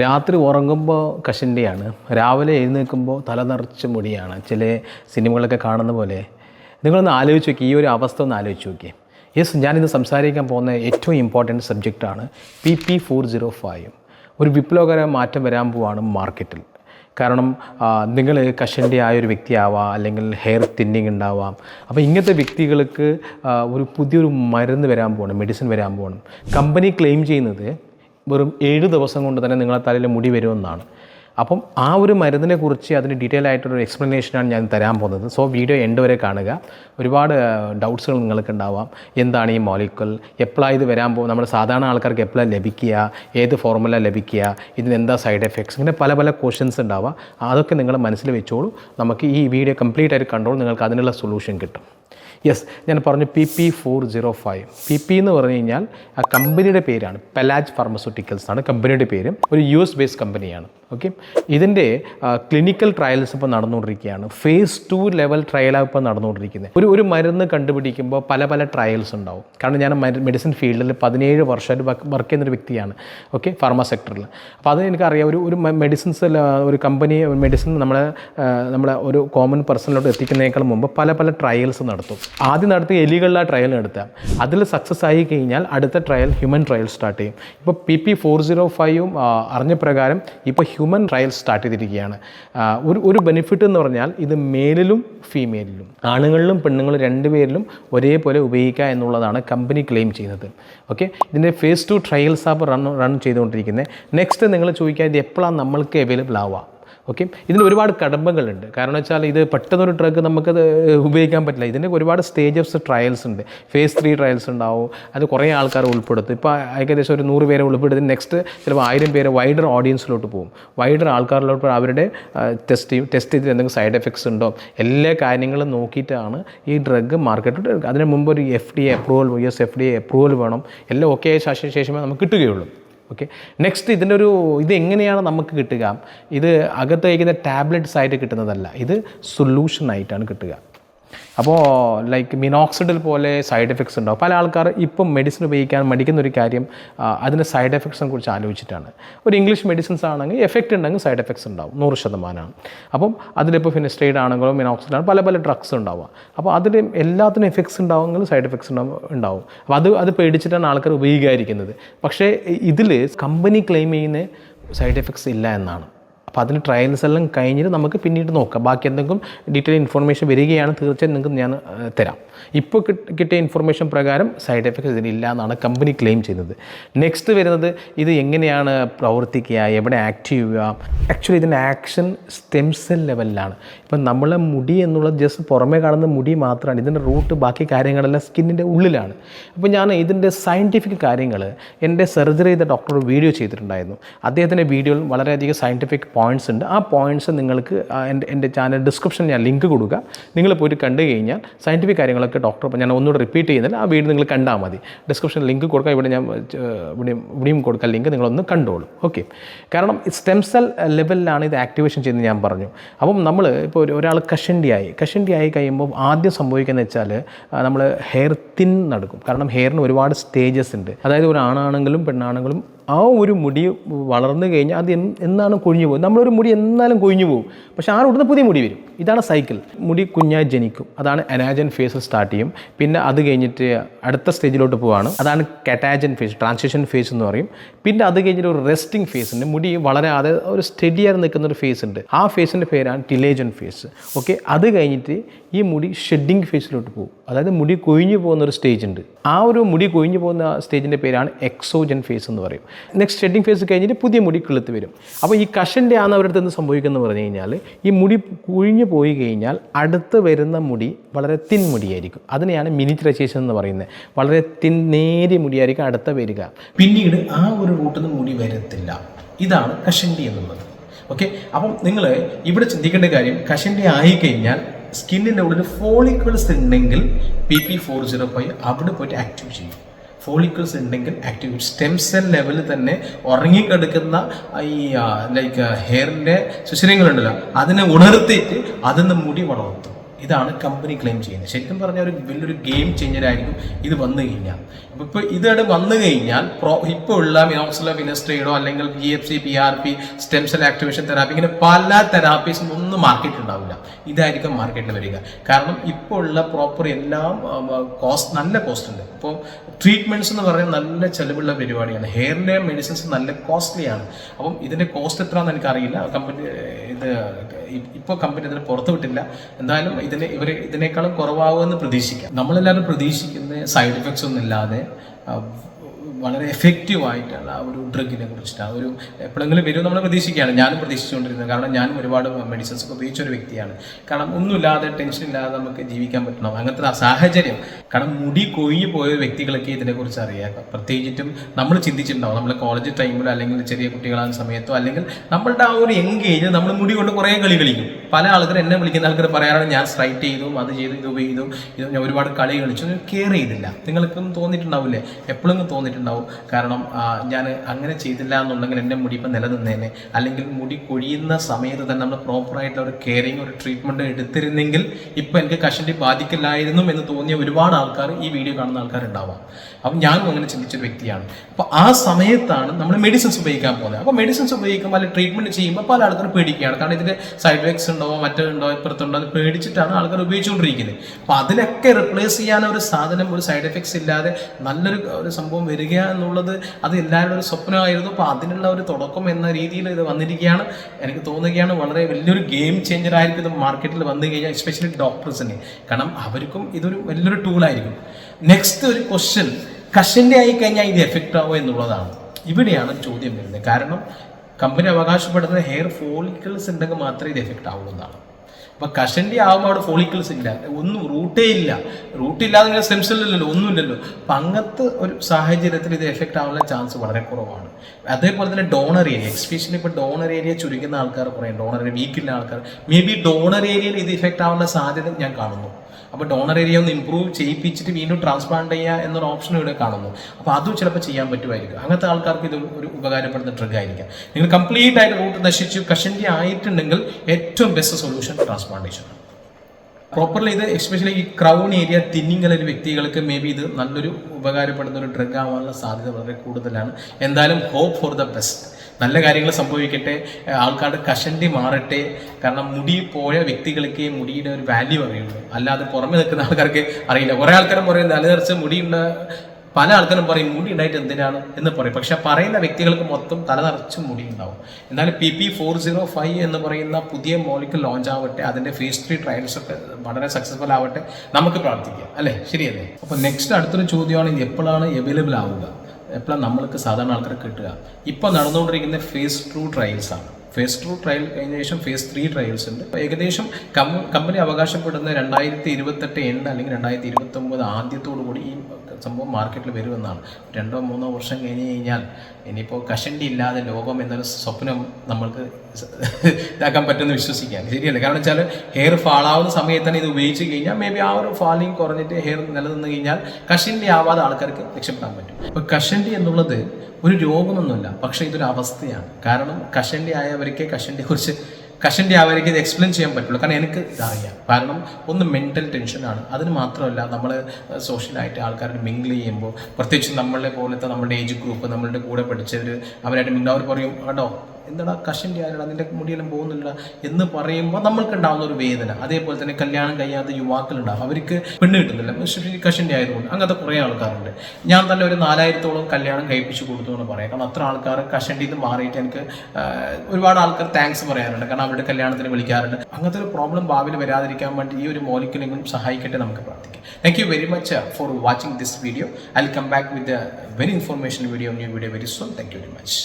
രാത്രി ഉറങ്ങുമ്പോൾ കഷണ്ടിയാണ് രാവിലെ എഴുന്നേൽക്കുമ്പോൾ തല നിറച്ച് മുടിയാണ്. ചില സിനിമകളൊക്കെ കാണുന്ന പോലെ. നിങ്ങളൊന്ന് ആലോചിച്ച് നോക്കി. ഈ ഒരു അവസ്ഥ ഒന്ന് ആലോചിച്ച് നോക്കി. യെസ് ഞാനിന്ന് സംസാരിക്കാൻ പോകുന്ന ഏറ്റവും ഇമ്പോർട്ടന്റ് സബ്ജക്റ്റാണ് P P four zero five ഒരു വിപ്ലവകര മാറ്റം വരാൻ പോവാണ് മാർക്കറ്റിൽ കാരണം നിങ്ങൾ കഷണ്ടി ആയ ഒരു വ്യക്തിയാവാം അല്ലെങ്കിൽ ഹെയർ തിന്നിങ് ഉണ്ടാവാം. അപ്പോൾ ഇങ്ങനത്തെ വ്യക്തികൾക്ക് ഒരു പുതിയൊരു മരുന്ന് വരാൻ പോകണം മെഡിസിൻ വരാൻ പോകണം കമ്പനി ക്ലെയിം ചെയ്യുന്നത് വെറും ഏഴ് ദിവസം കൊണ്ട് തന്നെ നിങ്ങളെ തലയിൽ മുടി വരുമെന്നാണ്. അപ്പം ആ ഒരു മരുന്നിനെ കുറിച്ച് അതിന് ഡീറ്റെയിൽ ആയിട്ടൊരു എക്സ്പ്ലനേഷനാണ് ഞാൻ തരാൻ പോകുന്നത്. സോ വീഡിയോ എൻഡ് വരെ കാണുക. ഒരുപാട് ഡൗട്ട്സുകൾ നിങ്ങൾക്ക് ഉണ്ടാവാം. എന്താണ് ഈ മോളിക്വൽ എപ്പോഴാണ് ഇത് വരാൻ പോകും നമ്മുടെ സാധാരണ ആൾക്കാർക്ക് എപ്പോഴാണ് ലഭിക്കുക? ഏത് ഫോർമുല ലഭിക്കുക? ഇതിന് എന്താ സൈഡ് എഫക്ട്സ് ഇങ്ങനെ പല പല ക്വസ്റ്റ്യൻസ് ഉണ്ടാവാം. അതൊക്കെ നിങ്ങൾ മനസ്സിൽ വെച്ചോളൂ. നമുക്ക് ഈ വീഡിയോ കംപ്ലീറ്റ് ആയിട്ട് കണ്ടോളൂ. നിങ്ങൾക്ക് അതിനുള്ള സൊല്യൂഷൻ കിട്ടും. യെസ് ഞാൻ പറഞ്ഞു P P four zero five P P എന്ന് പറഞ്ഞു കഴിഞ്ഞാൽ ആ കമ്പനിയുടെ പേരാണ്. പെലാജ് ഫാർമസ്യൂട്ടിക്കൽസ് ആണ് കമ്പനിയുടെ പേര്. ഒരു യു എസ് ബേസ്ഡ് കമ്പനിയാണ്. ഓക്കെ ഇതിന്റെ ക്ലിനിക്കൽ ട്രയൽസ് ഇപ്പോൾ നടന്നുകൊണ്ടിരിക്കുകയാണ്. ഫേസ് ടു ലെവൽ ട്രയലാണ് ഇപ്പോൾ നടന്നുകൊണ്ടിരിക്കുന്നത്. ഒരു ഒരു മരുന്ന് കണ്ടുപിടിക്കുമ്പോൾ പല പല ട്രയൽസ് ഉണ്ടാവും. കാരണം ഞാൻ മെഡിസിൻ ഫീൽഡിൽ പതിനേഴ് വർഷമായിട്ട് വർക്ക് ചെയ്യുന്നൊരു വ്യക്തിയാണ്. ഓക്കെ ഫാർമ സെക്ടറിൽ അപ്പോൾ അത് എനിക്കറിയാം. ഒരു ഒരു മെഡിസിൻസ് ഒരു കമ്പനി മെഡിസിൻ നമ്മളെ നമ്മളെ ഒരു കോമൺ പേഴ്സണിലോട്ട് എത്തിക്കുന്നതിനേക്കാൾ മുമ്പ് പല പല ട്രയൽസ് നടത്തും. ആദ്യം നടത്തിയ എലികളിലാണ് ട്രയൽ നടത്തുക. അതിൽ സക്സസ് ആയി കഴിഞ്ഞാൽ അടുത്ത ട്രയൽ ഹ്യൂമൻ ട്രയൽ സ്റ്റാർട്ട് ചെയ്യും. ഇപ്പോൾ പി പി ഫോർ സീറോ ഫൈവും അറിഞ്ഞ പ്രകാരം ഇപ്പോൾ ഹ്യൂമൻ ട്രയൽ സ്റ്റാർട്ട് ചെയ്തിരിക്കുകയാണ്. ഒരു ഒരു ബെനിഫിറ്റ് എന്ന് പറഞ്ഞാൽ ഇത് മേലിലും ഫീമെയിലിലും ആണുങ്ങളിലും പെണ്ണുങ്ങളും രണ്ടുപേരിലും ഒരേപോലെ ഉപയോഗിക്കുക എന്നുള്ളതാണ് കമ്പനി ക്ലെയിം ചെയ്യുന്നത്. ഓക്കെ ഇതിന്റെ ഫേസ് ടു ട്രയൽസ് ആപ്പ് റൺ റൺ ചെയ്തുകൊണ്ടിരിക്കുന്നത്. നെക്സ്റ്റ് നിങ്ങൾ ചോദിക്കുക ഇത് എപ്പോഴാണ് നമ്മൾക്ക് അവൈലബിൾ ആവുക? ഓക്കെ ഇതിന് ഒരുപാട് കടമ്പകളുണ്ട്. കാരണം വെച്ചാൽ ഇത് പെട്ടെന്നൊരു ഡ്രഗ് നമുക്കത് ഉപയോഗിക്കാൻ പറ്റില്ല. ഇതിന്റെ ഒരുപാട് സ്റ്റേജ് ഓഫ് ട്രയൽസ് ഉണ്ട്. ഫേസ് ത്രീ ട്രയൽസ് ഉണ്ടാവും. അത് കുറേ ആൾക്കാർ ഉൾപ്പെടുത്തും. ഇപ്പോൾ ഏകദേശം ഒരു നൂറ് പേരെ ഉൾപ്പെടുത്തി നെക്സ്റ്റ് ചിലപ്പോൾ ആയിരം പേര് വൈഡർ ഓഡിയൻസിലോട്ട് പോകും. വൈഡർ ആൾക്കാരിലോട്ട് അവരുടെ ടെസ്റ്റ് ടെസ്റ്റ് ചെയ്തിട്ട് എന്തെങ്കിലും സൈഡ് എഫക്ട്സ് ഉണ്ടോ? എല്ലാ കാര്യങ്ങളും നോക്കിയിട്ടാണ് ഈ ഡ്രഗ് മാർക്കറ്റിൽ അതിന് മുമ്പ് ഒരു F D A approval U S F D A approval വേണം. എല്ലാം ഓക്കെ ആയ ശേഷം ശേഷമേ നമുക്ക് കിട്ടുകയുള്ളൂ. ഓക്കെ നെക്സ്റ്റ് ഇതിന്റെ ഒരു ഇത് എങ്ങനെയാണ് നമുക്ക് കിട്ടുക? ഇത് അകത്ത് കഴിക്കുന്ന ടാബ്ലറ്റ്സ് ആയിട്ട് കിട്ടുന്നതല്ല. ഇത് സൊല്യൂഷൻ ആയിട്ടാണ് കിട്ടുക. അപ്പോൾ ലൈക്ക് മിനോക്സിഡിൽ പോലെ സൈഡ് എഫക്ട്സ് ഉണ്ടാവും. പല ആൾക്കാർ ഇപ്പം മെഡിസിൻ ഉപയോഗിക്കാൻ മടിക്കുന്ന ഒരു കാര്യം അതിന്റെ സൈഡ് എഫക്ട്സിനെ കുറിച്ച് ആലോചിച്ചിട്ടാണ്. ഒരു ഇംഗ്ലീഷ് മെഡിസിൻസ് ആണെങ്കിൽ എഫക്റ്റ് ഉണ്ടെങ്കിൽ സൈഡ് എഫക്ട്സ് ഉണ്ടാവും നൂറ് ശതമാനമാണ് അപ്പം അതിലിപ്പോൾ ഫിനിസ്ട്രൈഡ് ആണെങ്കിലും മിനോക്സിഡ് ആണ് പല പല ഡ്രഗ്സ് ഉണ്ടാവുക. അപ്പോൾ അതിൽ എല്ലാത്തിനും എഫക്ട്സ് ഉണ്ടാവുമെങ്കിലും സൈഡ് എഫക്ട്സ് ഉണ്ടാവും അപ്പോൾ അത് അത് പേടിച്ചിട്ടാണ് ആൾക്കാർ ഉപയോഗിക്കാതിരിക്കുന്നത്. പക്ഷേ ഇതിൽ കമ്പനി ക്ലെയിം ചെയ്യുന്ന സൈഡ് എഫക്ട്സ് ഇല്ല എന്നാണ്. അപ്പോൾ അതിന് ട്രയൽസ് എല്ലാം കഴിഞ്ഞിട്ട് നമുക്ക് പിന്നീട് നോക്കാം. ബാക്കി എന്തെങ്കിലും ഡീറ്റെയിൽ ഇൻഫർമേഷൻ വരികയാണ് തീർച്ചയായും നിങ്ങൾക്ക് ഞാൻ തരാം. ഇപ്പോൾ കിട്ട- കിട്ടിയ ഇൻഫർമേഷൻ പ്രകാരം സൈഡ് എഫക്ട്സ് ഇതിനില്ല എന്നാണ് കമ്പനി ക്ലെയിം ചെയ്യുന്നത്. നെക്സ്റ്റ് വരുന്നത് ഇത് എങ്ങനെയാണ് പ്രവർത്തിക്കുക എവിടെ ആക്റ്റീവ് ചെയ്യുക? ആക്ച്വലി ഇതിന്റെ ആക്ഷൻ സ്റ്റെം സെൽ ലെവലിലാണ് ഇപ്പം നമ്മളെ മുടി എന്നുള്ളത് ജസ്റ്റ് പുറമേ കാണുന്ന മുടി മാത്രമാണ്. ഇതിന്റെ റൂട്ട് ബാക്കി കാര്യങ്ങളെല്ലാം സ്കിന്നിന്റെ ഉള്ളിലാണ്. അപ്പോൾ ഞാൻ ഇതിന്റെ സയന്റിഫിക് കാര്യങ്ങൾ എന്റെ സർജറി ചെയ്ത ഡോക്ടർ വീഡിയോ ചെയ്തിട്ടുണ്ടായിരുന്നു. അദ്ദേഹത്തിന്റെ വീഡിയോയിൽ വളരെയധികം സയന്റിഫിക് പോയിന്റ്സ് ഉണ്ട്. ആ പോയിന്റ്സ് നിങ്ങൾക്ക് എന്റെ എന്റെ ചാനൽ ഡിസ്ക്രിപ്ഷൻ ഞാൻ ലിങ്ക് കൊടുക്കുക. നിങ്ങൾ പോയിട്ട് കണ്ടു കഴിഞ്ഞാൽ സയന്റിഫിക് കാര്യങ്ങളൊക്കെ ഡോക്ടർ ഞാൻ ഒന്നുകൂടെ റിപ്പീറ്റ് ചെയ്യുന്നില്ല. ആ വീഡിയോ നിങ്ങൾ കണ്ടാൽ മതി. ഡിസ്ക്രിപ്ഷൻ ലിങ്ക് കൊടുക്കാം ഇവിടെ ഞാൻ ഇവിടെയും ഇവിടെയും കൊടുക്കാം ലിങ്ക് നിങ്ങളൊന്ന് കണ്ടോളൂ. ഓക്കെ കാരണം സ്റ്റെം സെൽ ലെവലിലാണ് ഇത് ആക്ടിവേഷൻ ചെയ്യുന്നത് ഞാൻ പറഞ്ഞു. അപ്പം നമ്മൾ ഇപ്പോൾ ഒരാൾ കഷണ്ടി ആയി കഷണ്ടി ആയി കഴിയുമ്പോൾ ആദ്യം സംഭവിക്കുന്നത് വെച്ചാൽ നമ്മൾ ഹെയർ തിൻ നടക്കും. കാരണം ഹെയറിന് ഒരുപാട് സ്റ്റേജസ് ഉണ്ട്. അതായത് ഒരു ആണാണെങ്കിലും പെണ്ണാണെങ്കിലും ആ ഒരു മുടി വളർന്നു കഴിഞ്ഞാൽ അത് എന്ന് എന്നാണ് കൊഴിഞ്ഞു പോകും നമ്മളൊരു മുടി എന്നാലും കൊഴിഞ്ഞു പോകും. പക്ഷേ ആ ഉടനെ പുതിയ മുടി വരും. ഇതാണ് സൈക്കിൾ. മുടി കുഞ്ഞായി ജനിക്കും. അതാണ് അനാജൻ ഫേസ് സ്റ്റാർട്ട് ചെയ്യും. പിന്നെ അത് കഴിഞ്ഞിട്ട് അടുത്ത സ്റ്റേജിലോട്ട് പോവാണ്. അതാണ് കറ്റാജൻ ഫേസ് ട്രാൻസിഷൻ ഫേസ് എന്ന് പറയും. പിന്നെ അത് കഴിഞ്ഞിട്ട് ഒരു റെസ്റ്റിംഗ് ഫേസ് ഉണ്ട്. മുടി വളരാതെ ഒരു സ്റ്റഡിയായി നിൽക്കുന്ന ഒരു ഫേസ് ഉണ്ട്. ആ ഫേസിന്റെ പേരാണ് ടിലേജൻ ഫേസ് ഓക്കെ അത് കഴിഞ്ഞിട്ട് ഈ മുടി ഷെഡിങ് ഫേസിലോട്ട് പോകും. അതായത് മുടി കൊഴിഞ്ഞു പോകുന്ന ഒരു സ്റ്റേജ് ഉണ്ട്. ആ ഒരു മുടി കൊഴിഞ്ഞു പോകുന്ന സ്റ്റേജിന്റെ പേരാണ് എക്സോജൻ ഫേസ് എന്ന് പറയും. നെക്സ്റ്റ് ഷെഡിങ് ഫേസ് കഴിഞ്ഞിട്ട് പുതിയ മുടി കിളുത്ത് വരും. അപ്പോൾ ഈ കഷന്റെ ആണ് അവരുടെ അടുത്ത് സംഭവിക്കുന്നത് പറഞ്ഞു കഴിഞ്ഞാൽ ഈ മുടി കൊഴിഞ്ഞു പോയി കഴിഞ്ഞാൽ അടുത്ത് വരുന്ന മുടി വളരെ തിൻ മുടിയായിരിക്കും. അതിനെയാണ് മിനിച്ചറൈസേഷൻ എന്ന് പറയുന്നത്. വളരെ തിൻ നേരിയ മുടിയായിരിക്കും അടുത്ത വരിക. പിന്നീട് ആ ഒരു റൂട്ടിൽ നിന്ന് മുടി വരത്തില്ല. ഇതാണ് കഷണ്ടി എന്നുള്ളത്. ഓക്കെ അപ്പം നിങ്ങൾ ഇവിടെ ചിന്തിക്കേണ്ട കാര്യം കഷണ്ടി ആയിക്കഴിഞ്ഞാൽ സ്കിന്നിന്റെ ഉള്ളിൽ ഫോളിക്കിൾസ് ഉണ്ടെങ്കിൽ P P four zero five അവിടെ പോയിട്ട് ആക്റ്റീവ് ചെയ്യും. ഫോളിക്കിൾസ് ഉണ്ടെങ്കിൽ ആക്റ്റീവ് സ്റ്റെം സെൽ ലെവലിൽ തന്നെ ഉറങ്ങിക്കിടക്കുന്ന ഈ ലൈക്ക് ഹെയറിന്റെ സുശീലങ്ങളുണ്ടല്ലോ അതിനെ ഉണർത്തിയിട്ട് അതിൽ നിന്ന് മുടി വളർത്തും. ഇതാണ് കമ്പനി ക്ലെയിം ചെയ്യുന്നത്. ശരിക്കും പറഞ്ഞാൽ ഒരു വലിയൊരു ഗെയിം ചേഞ്ചറായിരിക്കും ഇത് വന്നു കഴിഞ്ഞാൽ. അപ്പോൾ ഇപ്പോൾ ഇതോടെ വന്നു കഴിഞ്ഞാൽ പ്രോ ഇപ്പോൾ ഉള്ള മിനോക്സിലോ ഫിനസ്ട്രേഡോ അല്ലെങ്കിൽ G F C P R P stem cell activation therapy ഇങ്ങനെ പല തെറാപ്പീസും ഒന്നും മാർക്കറ്റ് ഉണ്ടാവില്ല ഇതായിരിക്കും മാർക്കറ്റിൽ വരിക. കാരണം ഇപ്പോൾ ഉള്ള പ്രോപ്പർ എല്ലാം കോസ്റ്റ് നല്ല കോസ്റ്റ് ഉണ്ട് ഇപ്പോൾ ട്രീറ്റ്മെന്റ്സ് എന്ന് പറയുന്നത് നല്ല ചിലവുള്ള പരിപാടിയാണ്. ഹെയറിന്റെ മെഡിസിൻസ് നല്ല കോസ്റ്റ്ലി ആണ്. അപ്പം ഇതിന്റെ കോസ്റ്റ് എത്രയാണെന്ന് എനിക്കറിയില്ല. കമ്പനി ഇത് ഇപ്പോൾ കമ്പനി അതിന് പുറത്തുവിട്ടില്ല എന്തായാലും ഇതിന് ഇവർ ഇതിനേക്കാളും കുറവാകുമെന്ന് പ്രതീക്ഷിക്കാം. നമ്മളെല്ലാവരും പ്രതീക്ഷിക്കുന്ന സൈഡ് എഫക്ട്സ് ഒന്നും ഇല്ലാതെ വളരെ എഫക്റ്റീവ് ആയിട്ടുള്ള ആ ഒരു ഡ്രഗിനെ ആ ഒരു എപ്പോഴെങ്കിലും വരും നമ്മൾ പ്രതീക്ഷിക്കുകയാണ്. ഞാനും പ്രതീക്ഷിച്ചുകൊണ്ടിരുന്നത്. കാരണം ഞാനും ഒരുപാട് മെഡിസിൻസ് ഒക്കെ ഉപയോഗിച്ച ഒരു വ്യക്തിയാണ്. കാരണം ഒന്നുമില്ലാതെ ടെൻഷൻ ഇല്ലാതെ നമുക്ക് ജീവിക്കാൻ പറ്റണം? അങ്ങനത്തെ സാഹചര്യം. കാരണം മുടി കൊഴിഞ്ഞു പോയ വ്യക്തികളൊക്കെ ഇതിനെക്കുറിച്ച് അറിയാം. പ്രത്യേകിച്ചും നമ്മൾ ചിന്തിച്ചിട്ടുണ്ടാവും. നമ്മൾ കോളേജ് ടൈമിലോ അല്ലെങ്കിൽ ചെറിയ കുട്ടികളാകുന്ന സമയത്തോ അല്ലെങ്കിൽ നമ്മളുടെ ആ ഒരു ഏജ് നമ്മൾ മുടി കൊണ്ട് കുറേ കളി കളിക്കും. പല ആൾക്കാർ എന്നെ വിളിക്കുന്ന ആൾക്കാർ പറയാറാണ് ഞാൻ സ്ട്രൈറ്റ് ചെയ്തു അത് ചെയ്തു ഇത് ചെയ്തു ഇത് ഞാൻ ഒരുപാട് കളി കളിച്ചു കെയർ ചെയ്തില്ല. നിങ്ങൾക്കും തോന്നിയിട്ടുണ്ടാവില്ലേ? എപ്പോഴും തോന്നിയിട്ടുണ്ടാവും. കാരണം ഞാൻ അങ്ങനെ ചെയ്തില്ല എന്നുണ്ടെങ്കിൽ എന്റെ മുടി ഇപ്പം നിലനിന്നേനെ. അല്ലെങ്കിൽ മുടി കൊഴിയുന്ന സമയത്ത് തന്നെ നമ്മൾ പ്രോപ്പറായിട്ടുള്ള ഒരു കെയറിങ് ഒരു ട്രീറ്റ്മെന്റ് എടുത്തിരുന്നെങ്കിൽ ഇപ്പം എനിക്ക് കഷണ്ടി ബാധിക്കില്ലായിരുന്നു എന്ന് തോന്നിയ ഒരുപാട് ആൾക്കാർ ഈ വീഡിയോ കാണുന്ന ആൾക്കാരുണ്ടാവാം. അപ്പം ഞാനും അങ്ങനെ ചിന്തിച്ചൊരു വ്യക്തിയാണ്. അപ്പോൾ ആ സമയത്താണ് നമ്മൾ മെഡിസിൻസ് ഉപയോഗിക്കാൻ പോകുന്നത്. അപ്പോൾ മെഡിസിൻസ് ഉപയോഗിക്കുമ്പോൾ അല്ലെങ്കിൽ ട്രീറ്റ്മെന്റ് ചെയ്യുമ്പോൾ പല ആൾക്കാരും പേടിക്കുകയാണ്. കാരണം ഇതിന്റെ സൈഡ് എഫക്ട്സ് ഉണ്ടോ മറ്റുണ്ടോ ഇപ്പുറത്തുണ്ടോ അത് പേടിച്ചിട്ടാണ് ആൾക്കാർ ഉപയോഗിച്ചുകൊണ്ടിരിക്കുന്നത്. അപ്പോൾ അതിലൊക്കെ റിപ്ലേസ് ചെയ്യാൻ ഒരു സാധനം ഒരു സൈഡ് എഫക്ട്സ് ഇല്ലാതെ നല്ലൊരു ഒരു സംഭവം വരിക എന്നുള്ളത് അത് എല്ലാവരുടെ ഒരു സ്വപ്നമായിരുന്നു. അപ്പോൾ അതിനുള്ള ഒരു തുടക്കം എന്ന രീതിയിൽ ഇത് വന്നിരിക്കുകയാണ്. എനിക്ക് തോന്നുകയാണ് വളരെ വലിയൊരു ഗെയിം ചേഞ്ചർ ആയിരിക്കും ഇത് മാർക്കറ്റിൽ വന്നു കഴിഞ്ഞാൽ എസ്പെഷ്യലി ഡോക്ടേഴ്സിന് കാരണം അവർക്കും ഇതൊരു വലിയൊരു ടൂളായിരിക്കും നെക്സ്റ്റ് ഒരു ക്വസ്റ്റ്യൻ കഷന്റെ ആയി കഴിഞ്ഞാൽ ഇത് എഫക്റ്റ് ആവുമോ എന്നുള്ളതാണ്. ഇവിടെയാണ് ചോദ്യം വരുന്നത്. കാരണം കമ്പനി അവകാശപ്പെടുന്ന ഹെയർ ഫോളിക്കിൾസ് ഉണ്ടെങ്കിൽ മാത്രമേ ഇത് എഫക്റ്റ് ആവുള്ളൂ എന്നാണ്. അപ്പൊ കഷണ്ടി ആവുമ്പോൾ അവിടെ ഫോളിക്കിൾസ് ഇല്ല. ഒന്നും റൂട്ടേ ഇല്ല. റൂട്ട് ഇല്ലാതെ ഇങ്ങനെ സെല്ലില്ലല്ലോ ഒന്നുമില്ലല്ലോ. അപ്പം അങ്ങനത്തെ ഒരു സാഹചര്യത്തിൽ ഇത് എഫക്റ്റ് ആവാനുള്ള ചാൻസ് വളരെ കുറവാണ്. അതേപോലെ തന്നെ ഡോണർ ഏരിയ എക്സ്പെഷ്യലി ഇപ്പോൾ ഡോണർ ഏരിയ ചുരുക്കുന്ന ആൾക്കാർ കുറേ ഡോണർ ഏരിയ വീക്കില്ല ആൾക്കാർ. മേ ബി ഡോണർ ഏരിയയിൽ ഇത് ഇഫക്റ്റ് ആവാനുള്ള സാധ്യത ഞാൻ കാണുന്നു. അപ്പോൾ ഡോണർ ഏരിയ ഒന്ന് ഇമ്പ്രൂവ് ചെയ്യിപ്പിച്ചിട്ട് വീണ്ടും ട്രാൻസ്പ്ലാന്റ് ചെയ്യുക എന്നൊരു ഓപ്ഷൻ ഇവിടെ കാണുന്നു. അപ്പോൾ അതും ചിലപ്പോൾ ചെയ്യാൻ പറ്റുമായിരിക്കും. അങ്ങനത്തെ ആൾക്കാർക്ക് ഇത് ഒരു ഉപകാരപ്പെടുന്ന ട്രിഗ് ആയിരിക്കാം. നിങ്ങൾ കംപ്ലീറ്റ് ആയിട്ട് റൂട്ട് നശിച്ചു കഷണ്ടി ആയിട്ടുണ്ടെങ്കിൽ ഏറ്റവും ബെസ്റ്റ് സൊല്യൂഷൻ ട്രാൻസ്പ്ലാന്റേഷൻ പ്രോപ്പർലി ഇത് എസ്പെഷ്യലി ഈ ക്രൗൺ ഏരിയ തിന്നിങ്ങൾ ഒരു വ്യക്തികൾക്ക് മേ ബി ഇത് നല്ലൊരു ഉപകാരപ്പെടുന്ന ഒരു ഡ്രഗ് ആവാനുള്ള സാധ്യത വളരെ കൂടുതലാണ്. എന്തായാലും ഹോപ്പ് ഫോർ ദ ബെസ്റ്റ് നല്ല കാര്യങ്ങൾ സംഭവിക്കട്ടെ ആൾക്കാരുടെ കഷണ്ടി മാറട്ടെ. കാരണം മുടി പോയ വ്യക്തികൾക്ക് മുടിയുടെ ഒരു വാല്യൂ അറിയുള്ളൂ. അല്ലാതെ പുറമെ നിൽക്കുന്ന ആൾക്കാർക്ക് അറിയില്ല. കുറേ ആൾക്കാരും പറയും മുടി മുടിയുണ്ട് പല ആൾക്കാരും പറയും മുടി ഉണ്ടായിട്ട് എന്തിനാണ്? എന്ന് പറയും. പക്ഷെ പറയുന്ന വ്യക്തികൾക്ക് മൊത്തം തല നിറച്ച് മുടി ഉണ്ടാവും. എന്നാലും P P four zero five എന്ന് പറയുന്ന പുതിയ മോളിക്ക് ലോഞ്ച് ആവട്ടെ അതിന്റെ ഫേസ് ത്രീ ട്രയൽസ് ഒക്കെ വളരെ സക്സസ്ഫുൾ ആവട്ടെ നമുക്ക് പ്രാർത്ഥിക്കാം. അല്ലേ? ശരിയല്ലേ? അപ്പോൾ നെക്സ്റ്റ് അടുത്തൊരു ചോദ്യമാണ് എപ്പോഴാണ് അവൈലബിൾ ആവുക? എപ്പോഴാണ് നമ്മൾക്ക് സാധാരണ ആൾക്കാർ കിട്ടുക? ഇപ്പോൾ നടന്നുകൊണ്ടിരിക്കുന്ന ഫേസ് ടു ട്രയൽസ് ആണ്. ഫേസ് ടു ട്രയൽ കഴിഞ്ഞ ശേഷം ഫേസ് ത്രീ ട്രയൽസ് ഉണ്ട്. ഏകദേശം കമ്പനി അവകാശപ്പെടുന്ന രണ്ടായിരത്തി ഇരുപത്തെട്ട് എൻഡ് അല്ലെങ്കിൽ രണ്ടായിരത്തി ഇരുപത്തൊമ്പത് ആദ്യത്തോടു കൂടി ഈ സംഭവം മാർക്കറ്റിൽ വരുമെന്നാണ്. രണ്ടോ മൂന്നോ വർഷം കഴിഞ്ഞ് കഴിഞ്ഞാൽ ഇനിയിപ്പോൾ കഷണ്ടി ഇല്ലാതെ ലോകം എന്നൊരു സ്വപ്നം നമ്മൾക്ക് ഇതാക്കാൻ പറ്റുമെന്ന് വിശ്വസിക്കാം ശരിയല്ല? കാരണം വെച്ചാൽ ഹെയർ ഫാളാവുന്ന സമയത്ത് തന്നെ ഇത് ഉപയോഗിച്ച് കഴിഞ്ഞാൽ മേ ബി ആ ഒരു ഫാളിങ് കുറഞ്ഞിട്ട് ഹെയർ നിലനിന്ന് കഴിഞ്ഞാൽ കഷണ്ടി ആവാതെ ആൾക്കാർക്ക് രക്ഷപ്പെടാൻ പറ്റും. അപ്പോൾ കഷണ്ടി എന്നുള്ളത് ഒരു രോഗമൊന്നുമില്ല പക്ഷേ ഇതൊരു അവസ്ഥയാണ്. കാരണം കഷണ്ടി ആയവർക്ക് കഷണ്ടിയെ കുറിച്ച് ആ വരയ്ക്ക് ഇത് എക്സ്പ്ലെയിൻ ചെയ്യാൻ പറ്റുള്ളൂ. കാരണം എനിക്ക് ഇതറിയാം. കാരണം ഒന്ന് മെന്റൽ ടെൻഷനാണ് അതിന് മാത്രമല്ല നമ്മൾ സോഷ്യലായിട്ട് ആൾക്കാരുടെ മിങ്കിൾ ചെയ്യുമ്പോൾ പ്രത്യേകിച്ച് നമ്മളെ പോലത്തെ നമ്മുടെ ഏജ് ഗ്രൂപ്പ് നമ്മളുടെ കൂടെ പഠിച്ചവർ അവരായിട്ട് മിങ്കിൾ അവർ പറയും കേട്ടോ എന്താടാ കഷന്റെ ആരടാ? നിന്റെ മുടിയെല്ലാം പോകുന്നില്ല എന്ന് പറയുമ്പോൾ നമ്മൾക്ക് ഉണ്ടാകുന്ന ഒരു വേദന. അതേപോലെ തന്നെ കല്യാണം കഴിയാത്ത യുവാക്കളുണ്ടാകും അവർക്ക് പെണ്ണ് കിട്ടുന്നില്ല. കഷന്റെ ആയതുകൊണ്ട് അങ്ങനത്തെ കുറേ ആൾക്കാരുണ്ട്. ഞാൻ തന്നെ ഒരു നാലായിരത്തോളം കല്യാണം കഴിപ്പിച്ചു കൊടുത്തു എന്ന് പറയാം. കാരണം അത്ര ആൾക്കാർ കഷണ്ടിയിൽ നിന്ന് മാറിയിട്ട് എനിക്ക് ഒരുപാട് ആൾക്കാർ താങ്ക്സ് പറയാറുണ്ട്. കാരണം അവരുടെ കല്യാണത്തിന് വിളിക്കാറുണ്ട്. അങ്ങനത്തെ ഒരു പ്രോബ്ലം ഭാവിയിൽ വരാതിരിക്കാൻ വേണ്ടി ഈ ഒരു മോലിക്കുലെങ്കിലും സഹായിക്കട്ടെ നമുക്ക് പ്രാർത്ഥിക്കാം. Thank you very much for watching this video I come back with very information video new video very soon thank you very much